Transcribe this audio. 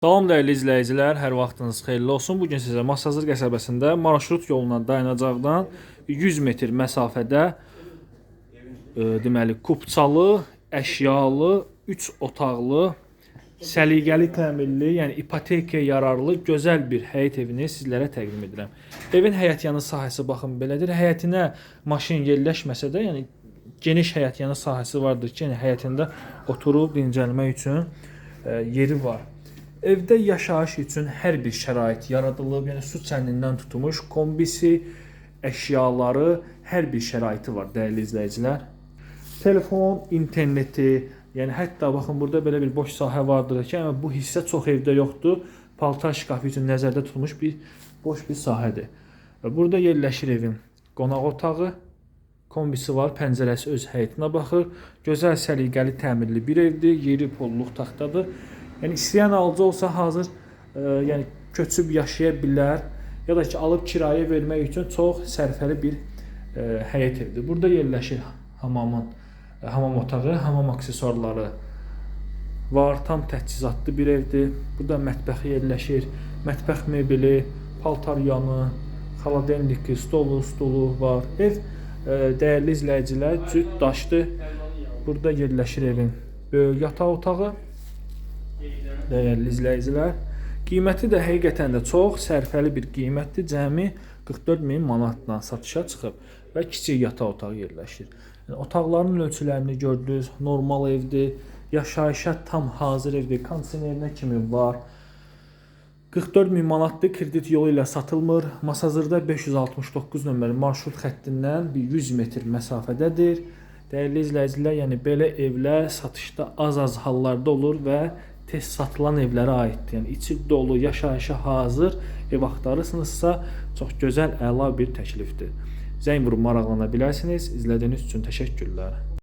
Salam dəyərli izləyicilər, hər vaxtınız xeyirli olsun. Bu gün sizə Masazır qəsəbəsində marşrut yoluna dayanacaqdan 100 metr məsafədə e, deməli kupçalı, əşyalı, 3 otaqlı, səliqəli təmirli, yəni ipotekaya yararlı gözəl bir həyət evini sizlərə təqdim edirəm. Evin həyətyanı sahəsi baxın belədir. Həyətinə maşın yerləşməsə də, yəni geniş həyətyanı sahəsi vardır ki, yəni həyətində oturub dincəlmək üçün e, yeri var. Evdə yaşayış üçün hər bir şərait yaradılıb. Yəni su çənindən tutmuş kombisi, əşyaları, hər bir şəraiti var dəyərli izləyicilər. Telefon, interneti, yəni hətta baxın burada belə bir boş sahə vardır ki, amma bu hissə çox evdə yoxdur. Paltar şkafı üçün nəzərdə tutulmuş bir boş bir sahədir. Və burada yerləşir evin qonaq otağı, kombisi var, pəncərəsi öz həyətinə baxır. Gözəl səliqəli təmirli bir evdir, yeri polluq taxtadır. Yəni istəyən alıcı olsa hazır, e, yəni köçüb yaşaya bilər ya da ki alıb kirayə vermək üçün çox sərfəli bir e, həyət evidir. Burada yerləşir hamamın, e, hamam otağı, hamam aksesuarları var. Tam təchizatlı bir evdir. Burada mətbəxi yerləşir. Mətbəx mebeli, paltar yanı, xaladelniki, stolu, stulu var. Ev e, dəyərli izləyicilər cüt daşdı. Burada yerləşir evin böyük yataq otağı. Dəyərli izləyicilər, qiyməti də həqiqətən də çox sərfəli bir qiymətdir. Cəmi 44 min manatdan satışa çıxıb və kiçik yataq otağı yerləşir. Yəni, otaqların ölçülərini gördünüz, normal evdir, yaşayışa tam hazır evdir, kondisionerinə kimi var. 44 min manatdır, kredit yolu ilə satılmır. Masazırda 569 nömrəli marşrut xəttindən bir 100 metr məsafədədir. Dəyərli izləyicilər, yəni belə evlər satışda az-az hallarda olur və tez satılan evlərə aiddir. Yəni içi dolu, yaşayışa hazır ev axtarırsınızsa, çox gözəl, əla bir təklifdir. Zəng vurub maraqlana bilərsiniz. İzlədiyiniz üçün təşəkkürlər.